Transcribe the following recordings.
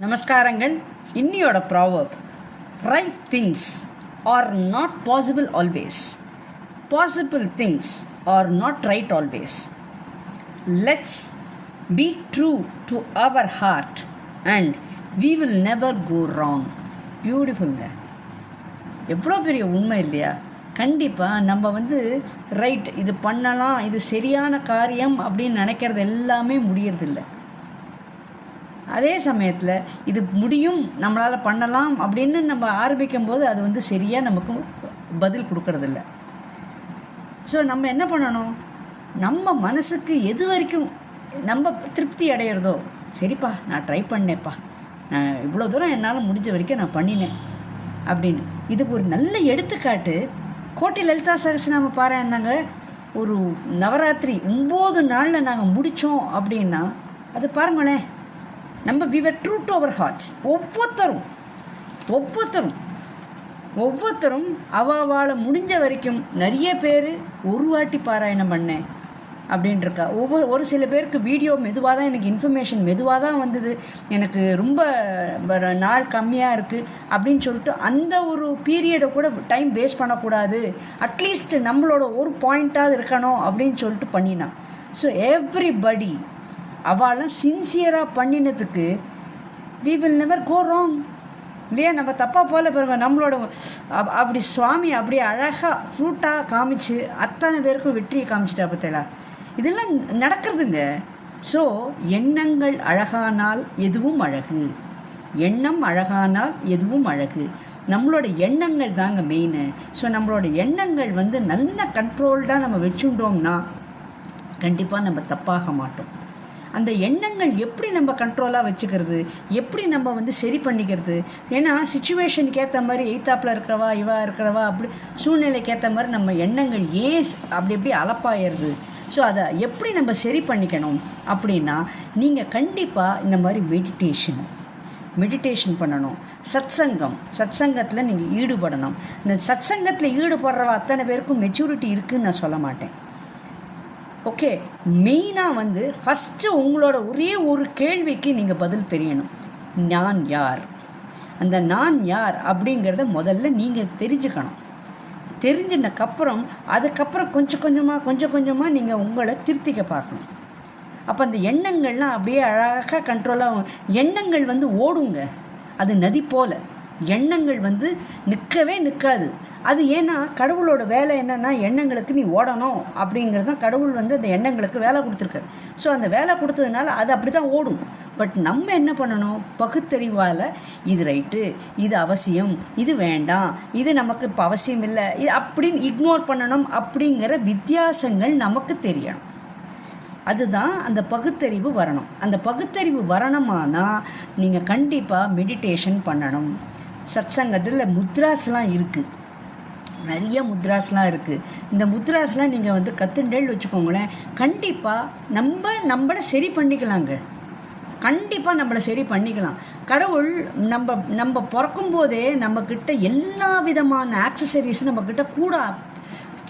நமஸ்காரங்கள். இன்னியோட proverb right things are not possible always possible things are not right always let's be true to our heart and we will never go wrong பியூட்டிஃபுல்ங்க எவ்வளோ பெரிய உண்மை இல்லையா? கண்டிப்பாக நம்ம வந்து right இது பண்ணலாம் இது சரியான காரியம் அப்படின்னு நினைக்கிறது எல்லாமே முடியறதில்லை. அதே சமயத்தில் இது முடியும் நம்மளால் பண்ணலாம் அப்படின்னு நம்ம ஆரம்பிக்கும் போது அது வந்து சரியாக நமக்கு பதில் கொடுக்கறதில்ல. ஸோ நம்ம என்ன பண்ணணும்? நம்ம மனசுக்கு எது வரைக்கும் நம்ம திருப்தி அடையிறதோ சரிப்பா நான் ட்ரை பண்ணேன்ப்பா. நான் இவ்வளோ தூரம் என்னால் முடிஞ்ச வரைக்கும் நான் பண்ணினேன் அப்படின்னு. இதுக்கு ஒரு நல்ல எடுத்துக்காட்டு கோட்டை லலிதா நாம் பாருங்க ஒரு நவராத்திரி ஒம்பது நாளில் நாங்கள் முடித்தோம் அப்படின்னா அது பாருங்களேன் நம்ம we are true to our hearts ஒவ்வொருத்தரும் ஒவ்வொருத்தரும் ஒவ்வொருத்தரும் அவாவால் முடிஞ்ச வரைக்கும் நிறைய பேர் ஒரு வாட்டி பாராயணம் பண்ணேன் அப்படின்ட்டுருக்கா ஒவ்வொரு ஒரு சில பேருக்கு வீடியோ மெதுவாக தான் எனக்கு இன்ஃபர்மேஷன் மெதுவாக தான் வந்தது. எனக்கு ரொம்ப நாள் கம்மியாக இருக்குது அப்படின்னு சொல்லிட்டு அந்த ஒரு பீரியடை கூட டைம் வேஸ்ட் பண்ணக்கூடாது. அட்லீஸ்ட் நம்மளோட ஒரு பாயிண்ட்டாவது இருக்கணும் அப்படின்னு சொல்லிட்டு பண்ணினான். ஸோ எவ்ரிபடி அவளும் சின்சியராக பண்ணினதுக்கு we will never go wrong இல்லையா? நம்ம தப்பாக போல பாருங்க. நம்மளோட அப்படி சுவாமி அப்படி அழகாக ஃப்ரூட்டாக காமிச்சு அத்தனை பேருக்கும் வெற்றியை காமிச்சிட்டா பார்த்தீங்களா? இதெல்லாம் நடக்கிறதுங்க. ஸோ எண்ணங்கள் அழகானால் எதுவும் அழகு. எண்ணம் அழகானால் எதுவும் அழகு. நம்மளோட எண்ணங்கள் தாங்க மெயின் ஸோ நம்மளோட எண்ணங்கள் வந்து நல்ல கண்ட்ரோல்டாக நம்ம வச்சுட்டோம்னா கண்டிப்பாக நம்ம தப்பாக மாட்டோம். அந்த எண்ணங்கள் எப்படி நம்ம கண்ட்ரோலாக வச்சுக்கிறது? எப்படி நம்ம வந்து சரி பண்ணிக்கிறது? ஏன்னா சுச்சுவேஷனுக்கு ஏற்ற மாதிரி எய்த்தாப்பில் இருக்கிறவா இவா இருக்கிறவா அப்படி சூழ்நிலைக்கு ஏற்ற மாதிரி நம்ம எண்ணங்கள் ஏன் அப்படி எப்படி அலப்பாயிருது? ஸோ அதை எப்படி நம்ம சரி பண்ணிக்கணும் அப்படின்னா நீங்கள் கண்டிப்பாக இந்த மாதிரி மெடிடேஷன் மெடிடேஷன் பண்ணணும். சத்சங்கம் சத்சங்கத்தில் நீங்கள் ஈடுபடணும். இந்த சத்சங்கத்தில் ஈடுபடுறவ அத்தனை பேருக்கும் மெச்சூரிட்டி இருக்குதுன்னு நான் சொல்ல மாட்டேன். ஓகே மெயினாக வந்து ஃபஸ்ட்டு உங்களோட ஒரே ஒரு கேள்விக்கு நீங்கள் பதில் தெரியணும். நான் யார்? அந்த நான் யார் அப்படிங்கிறத முதல்ல நீங்கள் தெரிஞ்சுக்கணும். தெரிஞ்சினக்கப்புறம் அதுக்கப்புறம் கொஞ்சம் கொஞ்சமாக கொஞ்சம் கொஞ்சமாக நீங்கள் உங்களை திருத்திக்க பார்க்கணும். அப்போ அந்த எண்ணங்கள்லாம் அப்படியே அழகாக கண்ட்ரோலாக எண்ணங்கள் வந்து ஓடுங்க. அது நதி போல். எண்ணங்கள் வந்து நிற்கவே நிற்காது அது ஏன்னா கடவுளோட வேலை என்னன்னா எண்ணங்களுக்கு நீ ஓடணும் அப்படிங்கிறது தான் கடவுள் வந்து அந்த எண்ணங்களுக்கு வேலை கொடுத்துருக்காரு. ஸோ அந்த வேலை கொடுத்ததுனால அது அப்படி தான் ஓடும். பட் நம்ம என்ன பண்ணணும்? பகுத்தறிவால் இது ரைட்டு இது அவசியம் இது வேண்டாம் இது நமக்கு இப்போ அவசியம் இல்லை இது அப்படின்னு இக்னோர் பண்ணணும் அப்படிங்கிற வித்தியாசங்கள் நமக்கு தெரியணும். அதுதான் அந்த பகுத்தறிவு வரணும். அந்த பகுத்தறிவு வரணுமானா நீங்கள் கண்டிப்பாக மெடிடேஷன் பண்ணணும். சத்சங்கத்தில் முத்ராஸ்லாம் இருக்குது நிறைய முத்ராஸ்லாம் இருக்குது இந்த முத்ராஸ்லாம் நீங்கள் வந்து கற்றுண்டேன்னு வச்சுக்கோங்களேன் கண்டிப்பாக நம்ம நம்மளை சரி பண்ணிக்கலாங்க. கண்டிப்பாக நம்மளை சரி பண்ணிக்கலாம். கடவுள் நம்ம நம்ம பிறக்கும் போதே நம்மக்கிட்ட எல்லா விதமான ஆக்சசரிஸும் நம்மக்கிட்ட கூட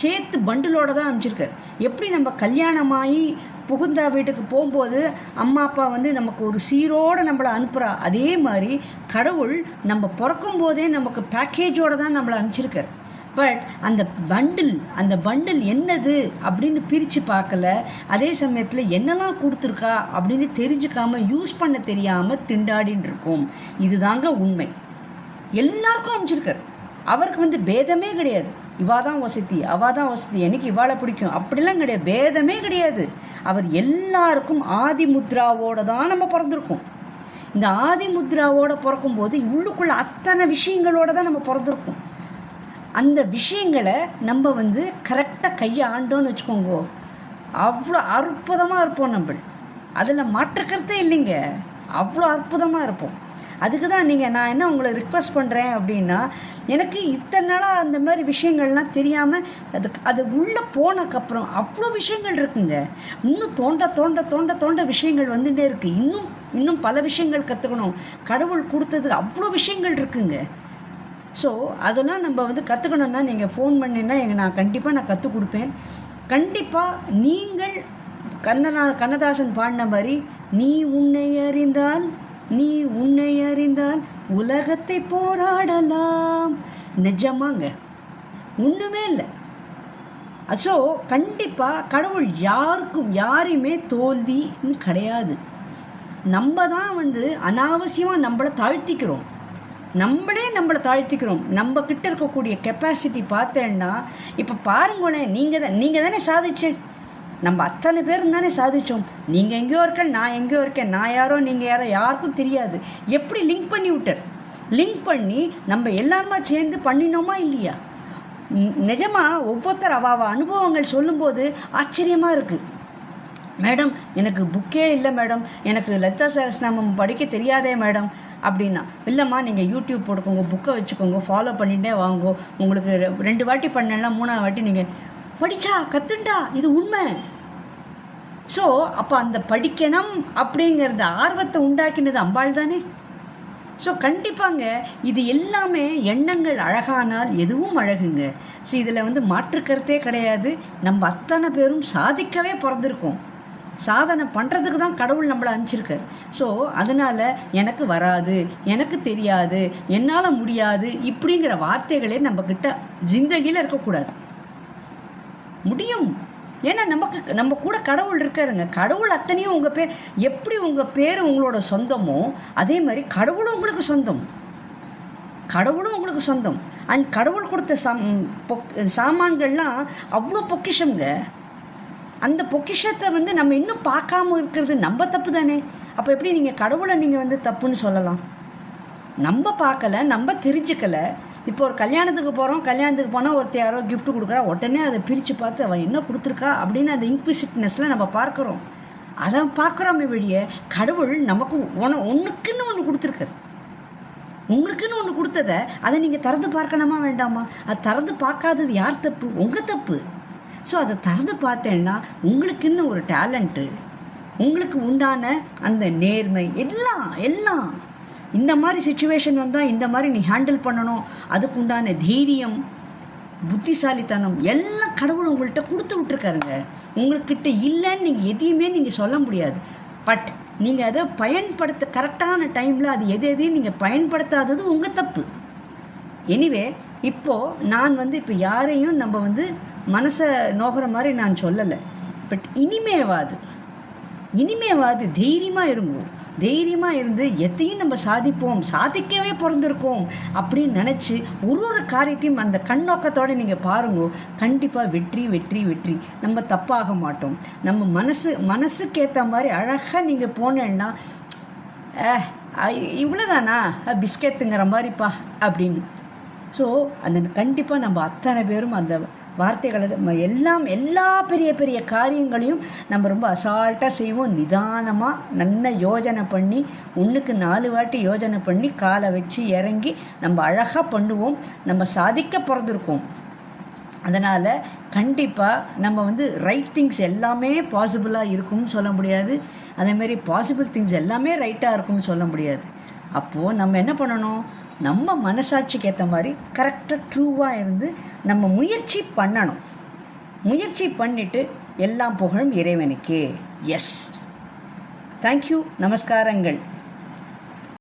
சேர்த்து பண்டிலோடு தான் அனுப்பிச்சிருக்காரு. எப்படி நம்ம கல்யாணமாகி புகுந்தா வீட்டுக்கு போகும்போது அம்மா அப்பா வந்து நமக்கு ஒரு சீரோடு நம்மளை அனுப்புகிறா அதே மாதிரி கடவுள் நம்ம பிறக்கும் போதே நமக்கு பேக்கேஜோடு தான் நம்மளை அனுப்பிச்சிருக்கார். பட் அந்த பண்டில் அந்த பண்டில் என்னது அப்படின்னு பிரித்து பார்க்கல. அதே சமயத்தில் என்னெல்லாம் கொடுத்துருக்கா அப்படின்னு தெரிஞ்சுக்காம யூஸ் பண்ண தெரியாமல் திண்டாடின்னு இருக்கோம். இதுதாங்க உண்மை. எல்லாருக்கும் அமைச்சிருக்காரு அவருக்கு வந்து பேதமே கிடையாது. இவா தான் வசதி அவா தான் வசதி எனக்கு இவாளை பிடிக்கும். அப்படிலாம் கிடையாது. பேதமே கிடையாது. அவர் எல்லாருக்கும் ஆதி முத்ராவோட தான் நம்ம பிறந்திருக்கோம். இந்த ஆதி முத்ராவோட பிறக்கும்போது உள்ளுக்குள்ள அத்தனை விஷயங்களோட தான் நம்ம பிறந்திருக்கோம். அந்த விஷயங்களை நம்ம வந்து கரெக்டாக கையாண்டோன்னு வச்சுக்கோங்க. அவ்வளோ அற்புதமாக இருப்போம் நம்ம. அதில் மாற்றுக்கிறதே இல்லைங்க. அவ்வளோ அற்புதமாக இருப்போம். அதுக்கு தான் நீங்கள் நான் என்ன உங்களை ரிக்வஸ்ட் பண்ணுறேன் அப்படின்னா எனக்கு இத்தனை நாளாக அந்த மாதிரி விஷயங்கள்லாம் தெரியாமல் அது அது உள்ளே போனக்கப்புறம் அவ்வளோ விஷயங்கள் இருக்குங்க. இன்னும் தோண்ட தோண்ட தோண்ட தோண்ட விஷயங்கள் வந்துட்டே இருக்குது இன்னும் இன்னும் பல விஷயங்கள் கற்றுக்கணும் கடவுள் கொடுத்தது அவ்வளோ விஷயங்கள் இருக்குங்க. ஸோ அதெல்லாம் நம்ம வந்து கற்றுக்கணுன்னா நீங்கள் ஃபோன் பண்ணினா எங்கள் நான் கண்டிப்பாக நான் கற்றுக் கொடுப்பேன். கண்டிப்பாக நீங்கள் கந்தனா கண்ணதாசன் பாடின மாதிரி நீ உன்னை அறிந்தால் நீ உன்னை அறிந்தால் உலகத்தை போராடலாம். நிஜமாங்க. ஒன்றுமே இல்லை. ஸோ கண்டிப்பாக கடவுள் யாருக்கும் யாரையுமே தோல்வின்னு கிடையாது. நம்ம தான் வந்து அனாவசியமாக நம்மளை தாழ்த்திக்கிறோம். நம்மளே நம்மளை தாழ்த்திக்கிறோம். நம்ம கிட்ட இருக்கக்கூடிய கெப்பாசிட்டி பார்த்தேன்னா இப்போ பாருங்களேன் நீங்கள் தான் நீங்கள் தானே சாதிச்சேன். நம்ம அத்தனை பேரும் தானே சாதித்தோம் நீங்கள் எங்கேயோ இருக்கேன் நான் எங்கேயோ இருக்கேன். நான் யாரோ நீங்கள் யாரோ யாருக்கும் தெரியாது. எப்படி லிங்க் பண்ணி விட்டார்? லிங்க் பண்ணி நம்ம எல்லாருமா சேர்ந்து பண்ணினோமா இல்லையா? நிஜமாக ஒவ்வொருத்தர் அவ அனுபவங்கள் சொல்லும்போது ஆச்சரியமாக இருக்குது மேடம் எனக்கு புக்கே இல்லை மேடம். எனக்கு லலிதா சகஸ்நாமம் படிக்க தெரியாதே மேடம். அப்படின்னா இல்லைம்மா நீங்கள் யூடியூப் போட்டுக்கோங்க புக்கை வச்சுக்கோங்க ஃபாலோ பண்ணிகிட்டே வாங்கோ. உங்களுக்கு ரெ- ரெண்டு வாட்டி பண்ணலாம் மூணாவது வாட்டி நீங்கள் படிச்சா கத்துண்டா இது உண்மை. ஸோ அப்போ அந்த படிக்கணும் அப்படிங்கிறத ஆர்வத்தை உண்டாக்கினது அம்பாள் தானே. ஸோ கண்டிப்பாங்க இது எல்லாமே எண்ணங்கள் அழகானால் எதுவும் அழகுங்க. ஸோ இதில் வந்து மாற்றுக்கருத்தே கிடையாது. நம்ம அத்தனை பேரும் சாதிக்கவே பிறந்திருக்கோம். சாதனை பண்ணுறதுக்கு தான் கடவுள் நம்மளை அனுப்பிச்சிருக்கார். ஸோ அதனால் எனக்கு வராது எனக்கு தெரியாது என்னால் முடியாது இப்படிங்கிற வார்த்தைகளே நம்மக்கிட்ட ஜிந்தகியில் இருக்கக்கூடாது. முடியும். ஏன்னா நமக்கு நம்ம கூட கடவுள் இருக்காருங்க. கடவுள் அத்தனையும் உங்கள் பேர் எப்படி உங்கள் பேர் உங்களோட சொந்தமோ அதே மாதிரி கடவுளும் உங்களுக்கு சொந்தம். கடவுளும் உங்களுக்கு சொந்தம். அண்ட் கடவுள் கொடுத்த சாம் பொக் சாமான்கள்லாம் அவ்வளோ பொக்கிஷங்க அந்த பொக்கிஷத்தை வந்து நம்ம இன்னும் பார்க்காம இருக்கிறது நம்ம தப்பு தானே? அப்போ எப்படி நீங்கள் கடவுளை நீங்கள் வந்து தப்புன்னு சொல்லலாம்? நம்ம பார்க்கல நம்ம தெரிஞ்சுக்கலை. இப்போ ஒரு கல்யாணத்துக்கு போகிறோம் கல்யாணத்துக்கு போனால் ஒருத்தர் யாரோ கிஃப்ட் கொடுக்குறா உடனே அதை பிரித்து பார்த்து அவன் என்ன கொடுத்துருக்கா அப்படின்னு அந்த இன்க்விசிட்னஸில் நம்ம பார்க்குறோம். அதை பார்க்குறோமே வெளியே கடவுள் நமக்கு ஒன்று ஒன்றுக்குன்னு ஒன்று கொடுத்துருக்காரு. உங்களுக்குன்னு ஒன்று கொடுத்தத அதை நீங்கள் திறந்து பார்க்கணுமா வேண்டாமா? அது திறந்து பார்க்காதது யார் தப்பு? உங்கள் தப்பு. ஸோ அதை திறந்து பார்த்தேன்னா உங்களுக்குன்னு ஒரு டேலண்ட்டு உங்களுக்கு உண்டான அந்த நேர்மை எல்லாம் எல்லாம். இந்த மாதிரி சுச்சுவேஷன் வந்தால் இந்த மாதிரி நீ ஹேண்டில் பண்ணணும். அதுக்கு உண்டான தைரியம் புத்திசாலித்தனம் எல்லாம் கடவுள் உங்கள்கிட்ட கொடுத்து விட்ருக்காருங்க உங்கள்கிட்ட இல்லைன்னு நீங்கள் எதையுமே நீங்கள் சொல்ல முடியாது. பட் நீங்கள் அதை பயன்படுத்த கரெக்டான டைமில் அது எது எதையும் நீங்கள் பயன்படுத்தாதது உங்கள் தப்பு. எனிவே இப்போது நான் வந்து இப்போ யாரையும் நம்ம வந்து மனசை நோகிற மாதிரி நான் சொல்லலை. பட் இனிமேவாது. இனிமேவாது தைரியமாக இருங்கோ. தைரியமாக இருந்து எத்தையும் நம்ம சாதிப்போம். சாதிக்கவே பிறந்திருக்கோம் அப்படின்னு நினச்சி ஒரு ஒரு காரியத்தையும் அந்த கண்ணோக்கத்தோடு நீங்கள் பாருங்க. கண்டிப்பாக வெற்றி வெற்றி வெற்றி. நம்ம தப்பாக மாட்டோம். நம்ம மனசு மனசுக்கு ஏற்ற மாதிரி அழகாக நீங்கள் போனேன்னா இவ்வளோதானா பிஸ்கெட்டுங்கிற மாதிரிப்பா. அப்படின்னு. ஸோ அந்த கண்டிப்பாக நம்ம அத்தனை பேரும் அந்த வார்த்தைகளை எல்லாம் எல்லா பெரிய பெரிய காரியங்களையும் நம்ம ரொம்ப அசால்ட்டாக செய்வோம். நிதானமாக நல்ல யோஜனை பண்ணி ஒன்றுக்கு நாலு வாட்டி யோஜனை பண்ணி காலை வச்சு இறங்கி நம்ம அழகாக பண்ணுவோம். நம்ம சாதிக்க பிறந்திருக்கோம். அதனால் கண்டிப்பாக நம்ம வந்து ரைட் திங்ஸ் எல்லாமே பாசிபிளாக இருக்கும்னு சொல்ல முடியாது. அதேமாரி பாசிபிள் திங்ஸ் எல்லாமே ரைட்டாக இருக்கும்னு சொல்ல முடியாது. அப்போது நம்ம என்ன பண்ணணும்? நம்ம மனசாட்சிக்கு ஏற்ற மாதிரி கரெக்டாக ட்ரூவாக இருந்து நம்ம முயற்சி பண்ணணும். முயற்சி பண்ணிவிட்டு எல்லாம் புகழும் இறைவனுக்கே. எஸ் தேங்க்யூ நமஸ்காரங்கள்.